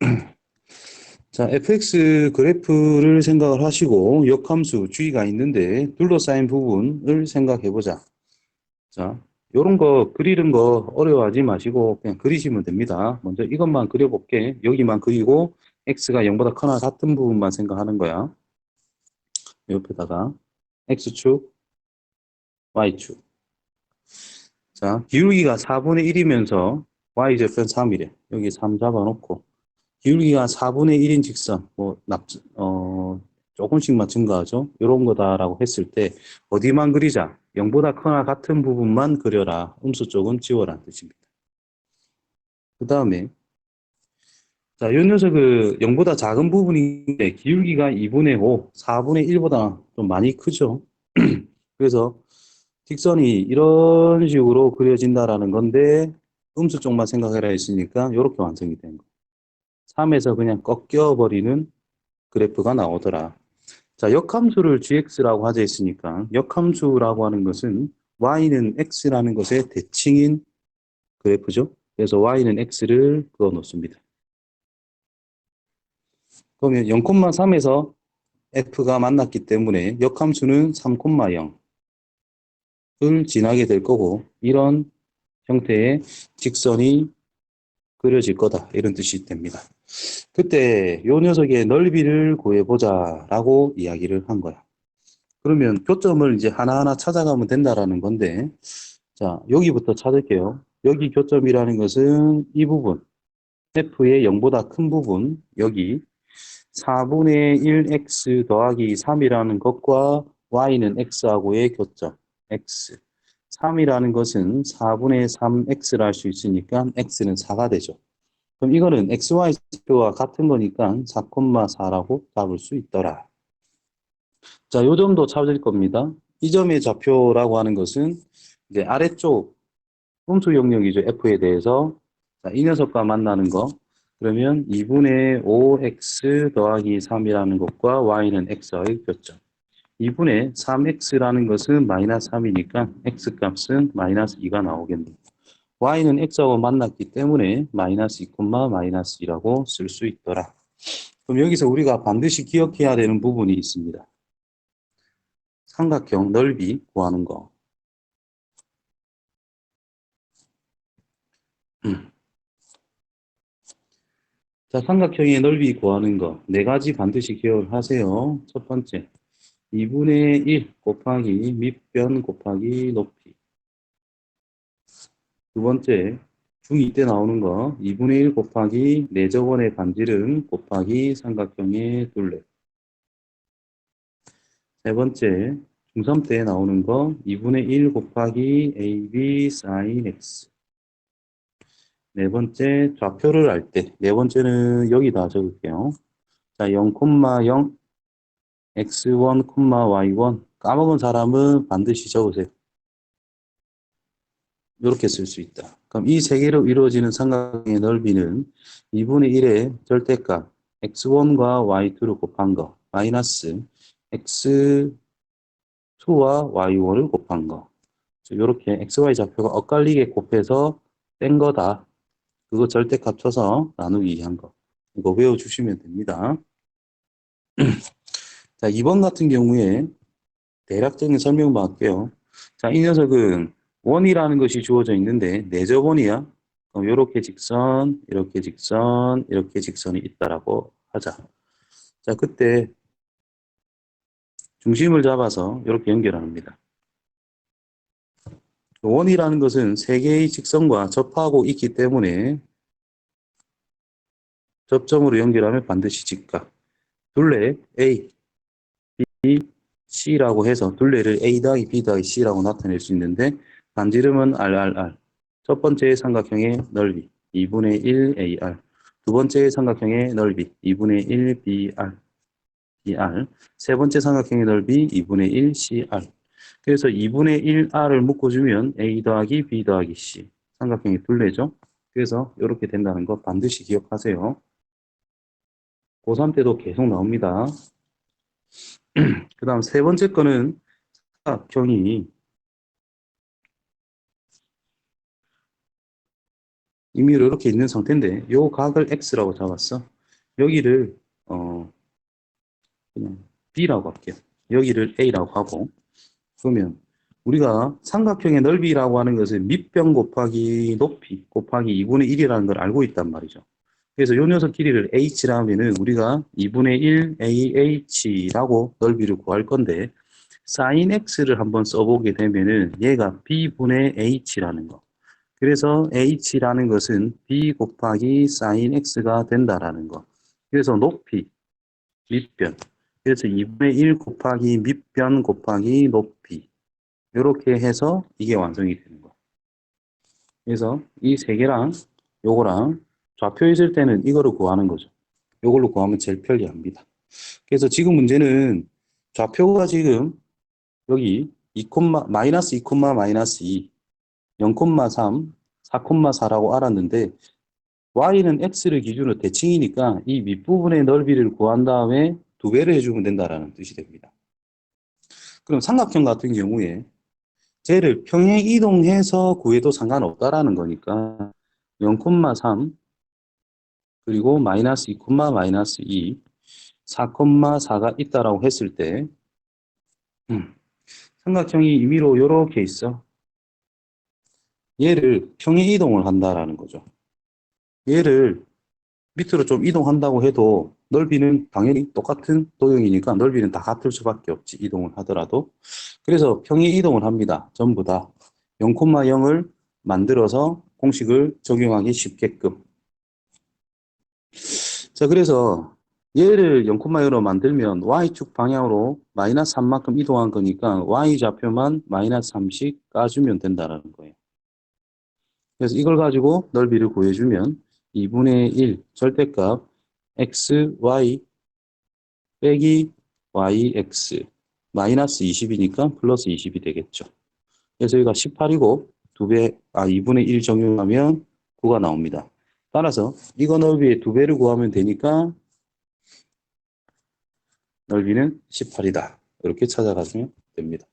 자, fx 그래프를 생각을 하시고 역함수 g가 있는데 둘러싸인 부분을 생각해 보자. 자, 요런 거 그리는 거 어려워하지 마시고 그냥 그리시면 됩니다. 먼저 이것만 그려볼게. 여기만 그리고 x가 0보다 크나 같은 부분만 생각하는 거야. 옆에다가 x축, y축. 자, 기울기가 4분의 1이면서 y절편 3이래. 여기 3 잡아놓고 기울기가 4분의 1인 직선, 뭐, 납, 어, 조금씩만 증가하죠. 이런 거다라고 했을 때, 어디만 그리자. 0보다 크나 같은 부분만 그려라. 음수 쪽은 지워라는 뜻입니다. 그 다음에, 자, 이 녀석은 0보다 작은 부분인데, 기울기가 2분의 5, 4분의 1보다 좀 많이 크죠. 그래서, 직선이 이런 식으로 그려진다라는 건데, 음수 쪽만 생각해라 했으니까, 이렇게 완성이 된 거. 3에서 그냥 꺾여버리는 그래프가 나오더라. 자, 역함수를 gx라고 하자 했으니까 역함수라고 하는 것은 y는 x라는 것의 대칭인 그래프죠. 그래서 y는 x를 그어 놓습니다. 그러면 0,3에서 f가 만났기 때문에 역함수는 3,0을 지나게 될 거고 이런 형태의 직선이 그려질 거다 이런 뜻이 됩니다. 그때 요 녀석의 넓이를 구해보자 라고 이야기를 한 거야. 그러면 교점을 이제 하나하나 찾아가면 된다라는 건데 자 여기부터 찾을게요. 여기 교점이라는 것은 이 부분 f의 0보다 큰 부분 여기 4분의 1x 더하기 3이라는 것과 y는 x하고의 교점 x 3이라는 것은 4분의 3x를 할수 있으니까 x는 4가 되죠. 그럼 이거는 xy 좌표와 같은 거니까 4,4라고 잡을 수 있더라. 자, 요 점도 찾을 겁니다. 이 점의 좌표라고 하는 것은 이제 아래쪽 음수 영역이죠. f에 대해서. 자, 이 녀석과 만나는 거. 그러면 2분의 5x 더하기 3이라는 것과 y는 x와의 교점. 2분의 3x라는 것은 마이너스 3이니까 x값은 마이너스 2가 나오겠네요. Y는 x하고 만났기 때문에 마이너스 2, 마이너스 2라고 쓸 수 있더라. 그럼 여기서 우리가 반드시 기억해야 되는 부분이 있습니다. 삼각형 넓이 구하는 거. 음. 자, 삼각형의 넓이 구하는 거. 네 가지 반드시 기억을 하세요. 첫 번째. 2분의 1 곱하기 밑변 곱하기 높이. 두 번째, 중2 때 나오는 거 2분의 1 곱하기 내저번의 반지름 곱하기 삼각형의 둘레. 세 번째, 중3 때 나오는 거 2분의 1 곱하기 AB sin x. 네 번째, 좌표를 알 때. 네 번째는 여기다 적을게요. 자, 0,0 x1, y1 까먹은 사람은 반드시 적으세요. 이렇게 쓸 수 있다. 그럼 이 세 개로 이루어지는 삼각형의 넓이는 2분의 1의 절대값 x1과 y2를 곱한 거 마이너스 x2와 y1을 곱한 거 이렇게 xy 좌표가 엇갈리게 곱해서 뺀 거다. 그거 절대값 쳐서 나누기 한 거. 이거 외워주시면 됩니다. 자, 2번 같은 경우에 대략적인 설명만 할게요. 자, 이 녀석은 원이라는 것이 주어져 있는데 내저원이야. 그럼 이렇게 직선, 이렇게 직선, 이렇게 직선이 있다라고 하자. 자, 그때 중심을 잡아서 이렇게 연결합니다. 원이라는 것은 세 개의 직선과 접하고 있기 때문에 접점으로 연결하면 반드시 직각. 둘레 A, B, C라고 해서 둘레를 A 더하기 B 더하기 C라고 나타낼 수 있는데 반지름은 RRR. 첫 번째 삼각형의 넓이 2분의 1 AR. 두 번째 삼각형의 넓이 2분의 1 BR. BR. 세 번째 삼각형의 넓이 2분의 1 CR. 그래서 2분의 1R을 묶어주면 A 더하기 B 더하기 C. 삼각형의 둘레죠. 그래서 이렇게 된다는 거 반드시 기억하세요. 고3 때도 계속 나옵니다. 그 다음 세 번째 거는 삼각형이 임의로 이렇게 있는 상태인데 요 각을 x라고 잡았어. 여기를 어 그냥 b라고 할게요. 여기를 a라고 하고 그러면 우리가 삼각형의 넓이라고 하는 것은 밑변 곱하기 높이 곱하기 2분의 1이라는 걸 알고 있단 말이죠. 그래서 요 녀석 길이를 h라 하면은 우리가 2분의 1 ah라고 넓이를 구할 건데 sin x를 한번 써보게 되면은 얘가 b분의 h라는 거. 그래서 h라는 것은 b 곱하기 sin x가 된다라는 거. 그래서 높이 밑변. 그래서 2분의 1 곱하기 밑변 곱하기 높이. 이렇게 해서 이게 완성이 되는 거야. 그래서 이 세 개랑 요거랑 좌표 있을 때는 이거를 구하는 거죠. 요걸로 구하면 제일 편리합니다. 그래서 지금 문제는 좌표가 지금 여기 2, 마이너스 2, 마이너스 2, 0,3, 4,4라고 알았는데 y는 x를 기준으로 대칭이니까 이 밑부분의 넓이를 구한 다음에 두 배를 해주면 된다라는 뜻이 됩니다. 그럼 삼각형 같은 경우에 쟤를 평행 이동해서 구해도 상관없다라는 거니까 0,3 그리고 마이너스 2, 마이너스 2 4,4가 있다라고 했을 때 음, 삼각형이 임의로 이렇게 있어. 얘를 평행 이동을 한다라는 거죠. 얘를 밑으로 좀 이동한다고 해도 넓이는 당연히 똑같은 도형이니까 넓이는 다 같을 수밖에 없지 이동을 하더라도. 그래서 평행 이동을 합니다. 전부 다. 0,0을 만들어서 공식을 적용하기 쉽게끔. 자 그래서 얘를 0,0로 만들면 y축 방향으로 마이너스 3만큼 이동한 거니까 y좌표만 마이너스 3씩 까주면 된다는 거예요 그래서 이걸 가지고 넓이를 구해주면 2분의 1 절대값 x, y 빼기 y, x 마이너스 20이니까 플러스 20이 되겠죠. 그래서 여기가 18이고 2배, 아 2분의 1 적용하면 9가 나옵니다. 따라서 이거 넓이의 2배를 구하면 되니까 넓이는 18이다. 이렇게 찾아가시면 됩니다.